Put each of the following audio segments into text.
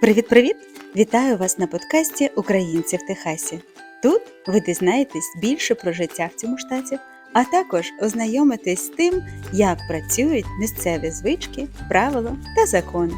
Привіт-привіт! Вітаю вас на подкасті Українці в Техасі. Тут ви дізнаєтесь більше про життя в цьому штаті, а також ознайомитесь з тим, як працюють місцеві звички, правила та закони.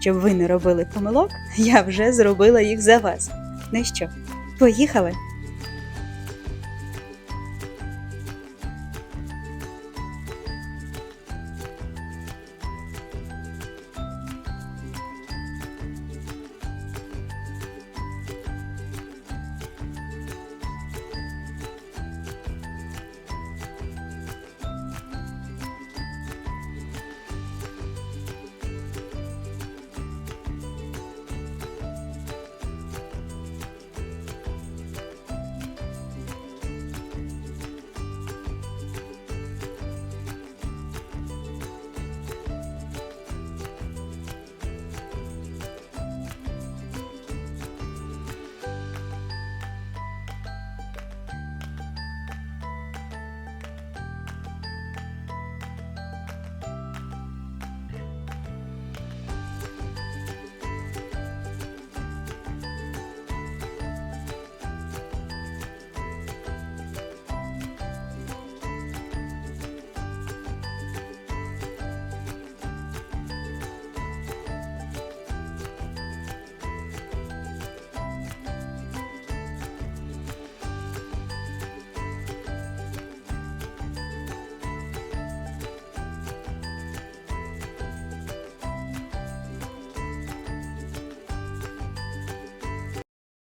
Щоб ви не робили помилок, я вже зробила їх за вас. Ну що, поїхали?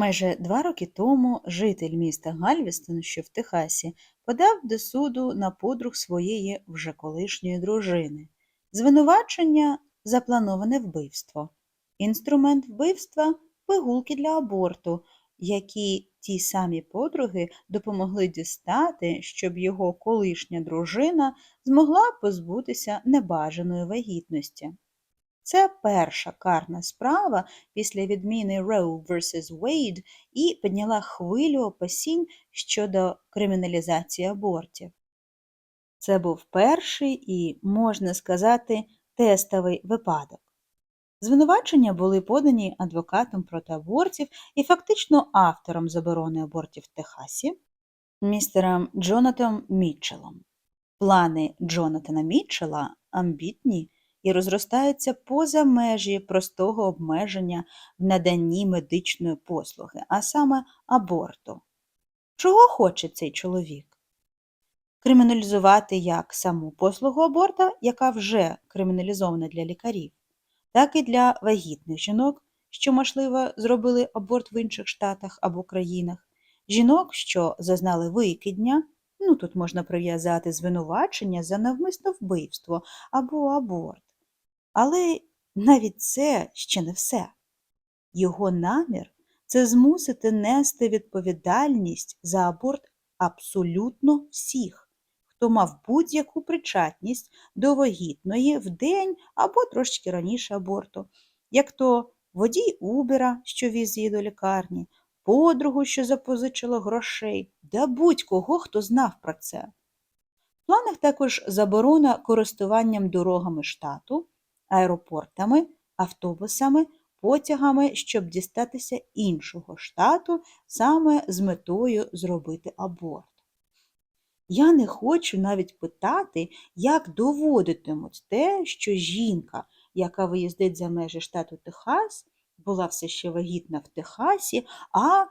Майже два роки тому житель міста Гальвістон, що в Техасі, подав до суду на подруг своєї вже колишньої дружини. Звинувачення заплановане вбивство. Інструмент вбивства пигулки для аборту, які ті самі подруги допомогли дістати, щоб його колишня дружина змогла позбутися небажаної вагітності. Це перша карна справа після відміни Roe vs. Wade і підняла хвилю опасінь щодо криміналізації абортів. Це був перший і, можна сказати, тестовий випадок. Звинувачення були подані адвокатом проти абортів і фактично автором заборони абортів в Техасі містером Джонатаном Мітчеллом. Плани Джонатана Мітчелла амбітні і розростаються поза межі простого обмеження в наданні медичної послуги, а саме аборту. Чого хоче цей чоловік? Криміналізувати як саму послугу аборта, яка вже криміналізована для лікарів, так і для вагітних жінок, що, можливо, зробили аборт в інших штатах або країнах, жінок, що зазнали викидня, ну тут можна прив'язати звинувачення за навмисне вбивство або аборт. Але навіть це ще не все. Його намір це змусити нести відповідальність за аборт абсолютно всіх, хто мав будь-яку причетність до вагітної в день або трошки раніше аборту, як то водій Убера, що віз її до лікарні, подругу, що запозичила грошей, да будь-кого, хто знав про це. В планах також заборона користуванням дорогами штату аеропортами, автобусами, потягами, щоб дістатися іншого штату саме з метою зробити аборт. Я не хочу навіть питати, як доводитимуть те, що жінка, яка виїздить за межі штату Техас, була все ще вагітна в Техасі, а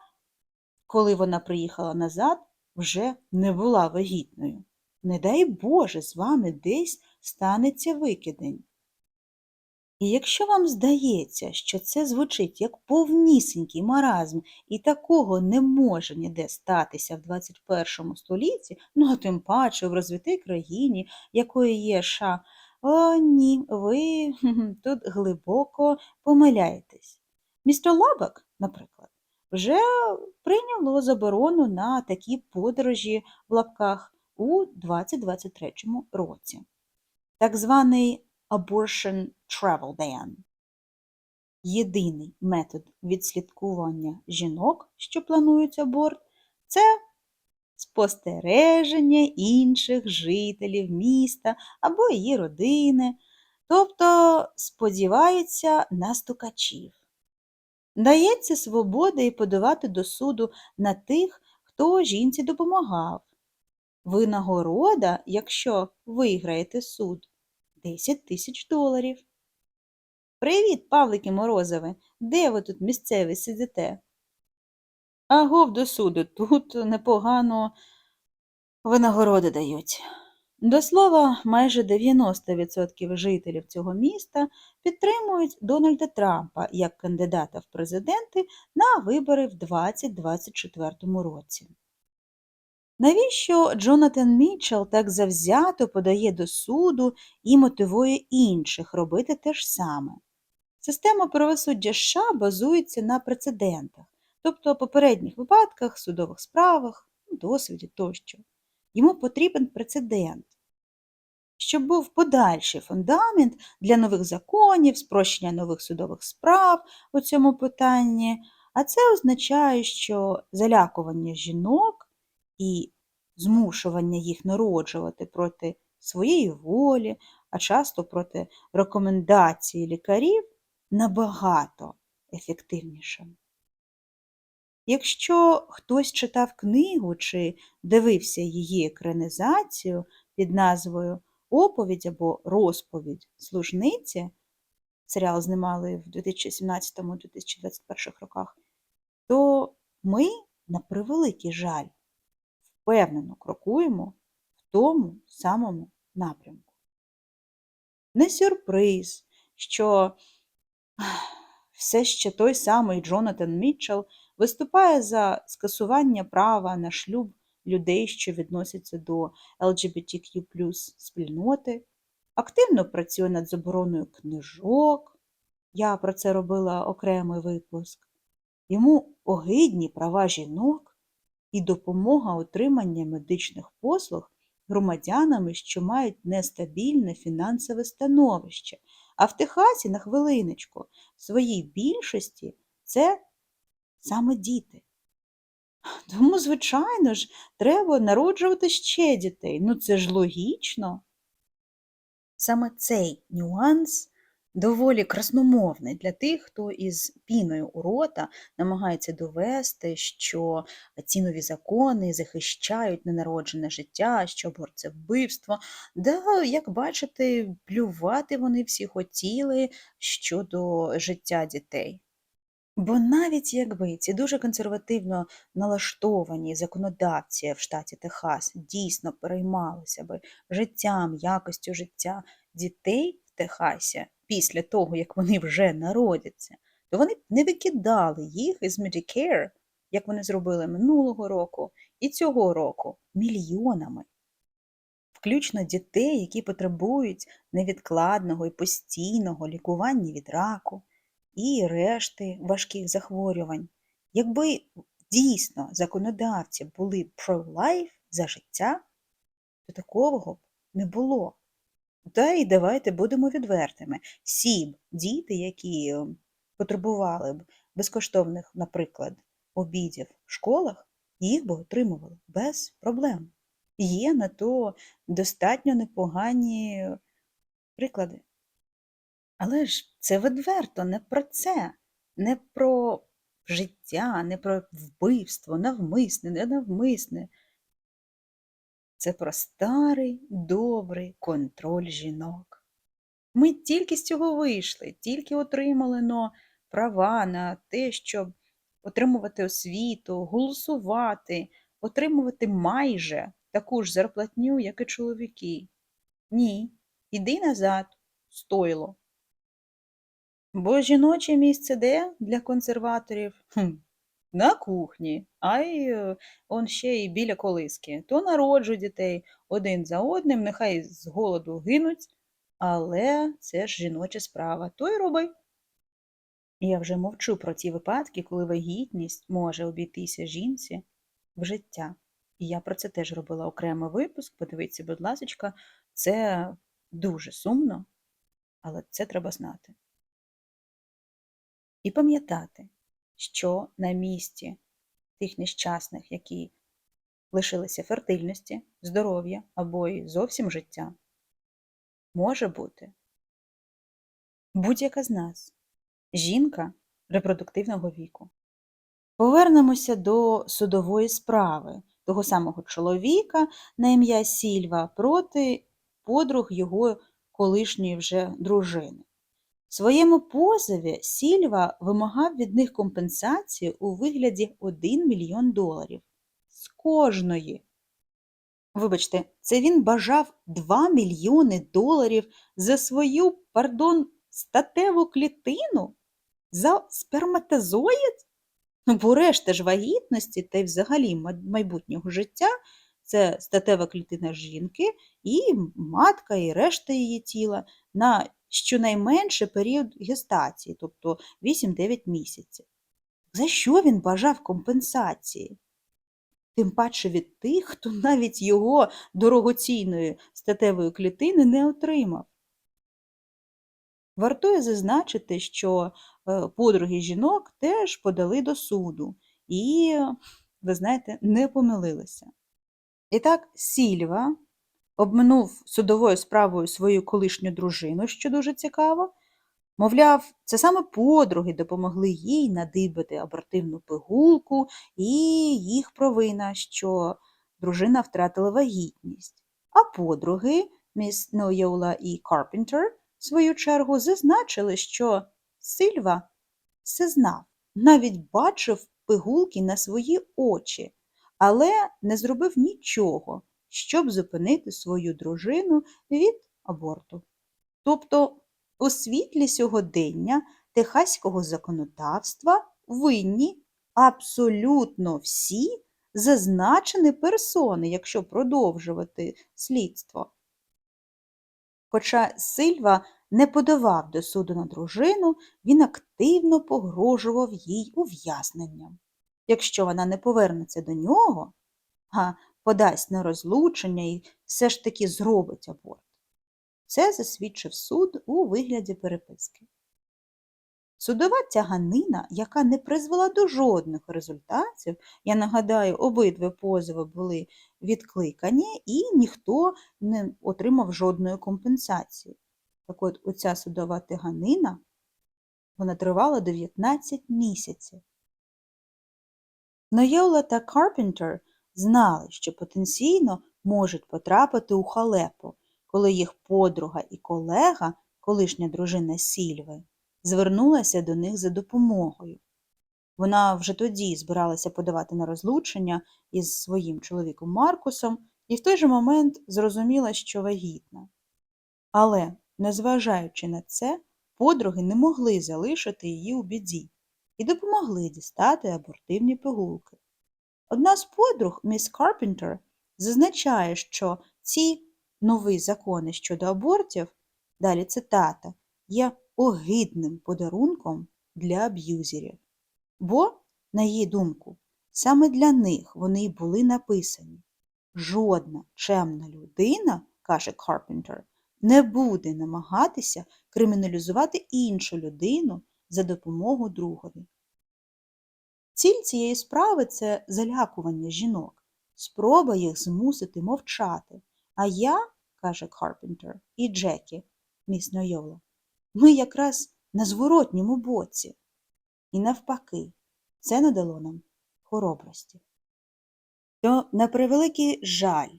коли вона приїхала назад, вже не була вагітною. Не дай Боже, з вами десь станеться викидень. І якщо вам здається, що це звучить як повнісінький маразм, і такого не може ніде статися в 21 столітті, ну а тим паче в розвитій країні, якою є США, о, ні, ви тут глибоко помиляєтесь. Місто Лабак, наприклад, вже прийняло заборону на такі подорожі в лапках у 2023 році. Так званий Abortion Travel Ban. Єдиний метод відслідкування жінок, що планують аборт, це спостереження інших жителів міста або її родини, тобто сподіваються на стукачів. Дається свобода і подавати до суду на тих, хто жінці допомагав. Винагорода, якщо виграєте суд, 10 тисяч доларів. Привіт, Павлики Морозове! Де ви тут місцеві сидите? Агов до суду, тут непогано винагороди дають. До слова, майже 90% жителів цього міста підтримують Дональда Трампа як кандидата в президенти на вибори в 2024 році. Навіщо Джонатан Мітчелл так завзято подає до суду і мотивує інших робити те ж саме? Система правосуддя США базується на прецедентах, тобто попередніх випадках, судових справах, досвіді тощо. Йому потрібен прецедент, щоб був подальший фундамент для нових законів, спрощення нових судових справ у цьому питанні, а це означає, що залякування жінок і змушування їх народжувати проти своєї волі, а часто проти рекомендацій лікарів набагато ефективніше. Якщо хтось читав книгу чи дивився її екранізацію під назвою Оповідь або розповідь служниці, серіал знімали в 2017-2021 роках, то ми, на превеликий жаль, впевнено крокуємо в тому самому напрямку. Не сюрприз, що все ще той самий Джонатан Мітчелл виступає за скасування права на шлюб людей, що відносяться до LGBTQ спільноти, активно працює над забороною книжок. Я про це робила окремий випуск. Йому огидні права жінок і допомога отримання медичних послуг громадянами, що мають нестабільне фінансове становище. А в Техасі, на хвилиночку, в своїй більшості це саме діти. Тому, звичайно ж, треба народжувати ще дітей. Ну це ж логічно. Саме цей нюанс доволі красномовний для тих, хто із піною у рота намагається довести, що ці нові закони захищають ненароджене життя, що аборт – це вбивство. Да, як бачите, плювати вони всі хотіли щодо життя дітей. Бо навіть якби ці дуже консервативно налаштовані законодавці в штаті Техас дійсно переймалися би життям, якостю життя дітей в Техасі після того, як вони вже народяться, то вони не викидали їх із Medicare, як вони зробили минулого року і цього року, мільйонами. Включно дітей, які потребують невідкладного і постійного лікування від раку і решти важких захворювань. Якби дійсно законодавці були pro-life за життя, то такого б не було. Та й давайте будемо відвертими. Всі діти, які потребували б безкоштовних, наприклад, обідів в школах, їх би отримували без проблем. Є на то достатньо непогані приклади. Але ж це відверто не про це, не про життя, не про вбивство, навмисне, ненавмисне. Це про старий добрий контроль жінок. Ми тільки з цього вийшли, тільки отримали но права на те, щоб отримувати освіту, голосувати, отримувати майже таку ж зарплатню, як і чоловіки. Ні, іди назад, стойло. Бо жіноче місце де для консерваторів? Хм, На кухні, а й е, он ще й біля колиски. То народжу дітей один за одним, нехай з голоду гинуть, але це ж жіноча справа, то й роби. Я вже мовчу про ті випадки, коли вагітність може обійтися жінці в життя. І я про це теж робила окремий випуск. Подивіться, будь ласка, це дуже сумно, але це треба знати. І пам'ятати, що на місці тих нещасних, які лишилися фертильності, здоров'я або й зовсім життя, може бути будь-яка з нас, жінка репродуктивного віку. Повернемося до судової справи того самого чоловіка на ім'я Сільва проти подруг його колишньої вже дружини. Своєму позові Сільва вимагав від них компенсації у вигляді 1 мільйон доларів з кожної. Вибачте, це він бажав 2 мільйони доларів за свою, пардон, статеву клітину? За сперматозоїд? Ну, бо решта ж вагітності та й взагалі майбутнього життя це статева клітина жінки і матка, і решта її тіла на щонайменше період гестації, тобто 8-9 місяців. За що він бажав компенсації? Тим паче від тих, хто навіть його дорогоцінної статевої клітини не отримав. Вартує зазначити, що е, подруги жінок теж подали до суду і, ви знаєте, не помилилися. І так, Сільва обминув судовою справою свою колишню дружину, що дуже цікаво. Мовляв, це саме подруги допомогли їй надибати абортивну пигулку і їх провина, що дружина втратила вагітність. А подруги, міс Нойола і Карпентер, в свою чергу, зазначили, що Сильва все знав, навіть бачив пигулки на свої очі, але не зробив нічого, щоб зупинити свою дружину від аборту. Тобто, у світлі сьогодення техаського законодавства винні абсолютно всі зазначені персони, якщо продовжувати слідство. Хоча Сильва не подавав до суду на дружину, він активно погрожував їй ув'язненням. Якщо вона не повернеться до нього, а подасть на розлучення і все ж таки зробить аборт. Це засвідчив суд у вигляді переписки. Судова тяганина, яка не призвела до жодних результатів, я нагадаю, обидві позови були відкликані і ніхто не отримав жодної компенсації. Так от оця судова тяганина вона тривала 19 місяців. Нойола та Карпентер знали, що потенційно можуть потрапити у халепу, коли їх подруга і колега, колишня дружина Сільви, звернулася до них за допомогою. Вона вже тоді збиралася подавати на розлучення із своїм чоловіком Маркусом і в той же момент зрозуміла, що вагітна. Але, незважаючи на це, подруги не могли залишити її у біді і допомогли дістати абортивні пигулки. Одна з подруг, міс Карпентер, зазначає, що ці нові закони щодо абортів, далі цитата, є огидним подарунком для аб'юзерів. Бо, на її думку, саме для них вони й були написані. Жодна чемна людина, каже Карпентер, не буде намагатися криміналізувати іншу людину за допомогою другові. Ціль цієї справи це залякування жінок, спроба їх змусити мовчати. А я, каже Карпентер, і Джекі, міс Нойола, ми якраз на зворотньому боці. І навпаки, це надало нам хоробрості. То, на превеликий жаль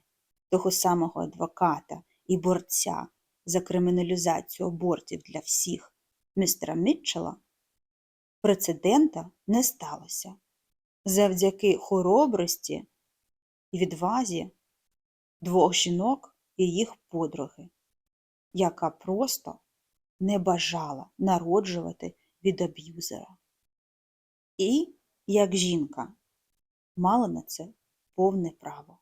того самого адвоката і борця за криміналізацію абортів для всіх містера Мітчела, прецедента не сталося. Завдяки хоробрості і відвазі двох жінок і їх подруги, яка просто не бажала народжувати від аб'юзера. І, як жінка, мала на це повне право.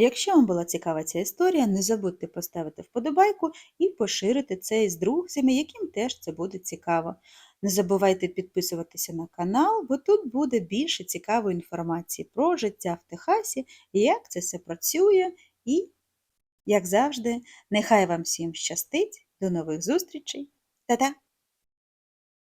Якщо вам була цікава ця історія, не забудьте поставити вподобайку і поширити це із друзями, яким теж це буде цікаво. Не забувайте підписуватися на канал, бо тут буде більше цікавої інформації про життя в Техасі, як це все працює, і, як завжди, нехай вам всім щастить. До нових зустрічей! Та-та!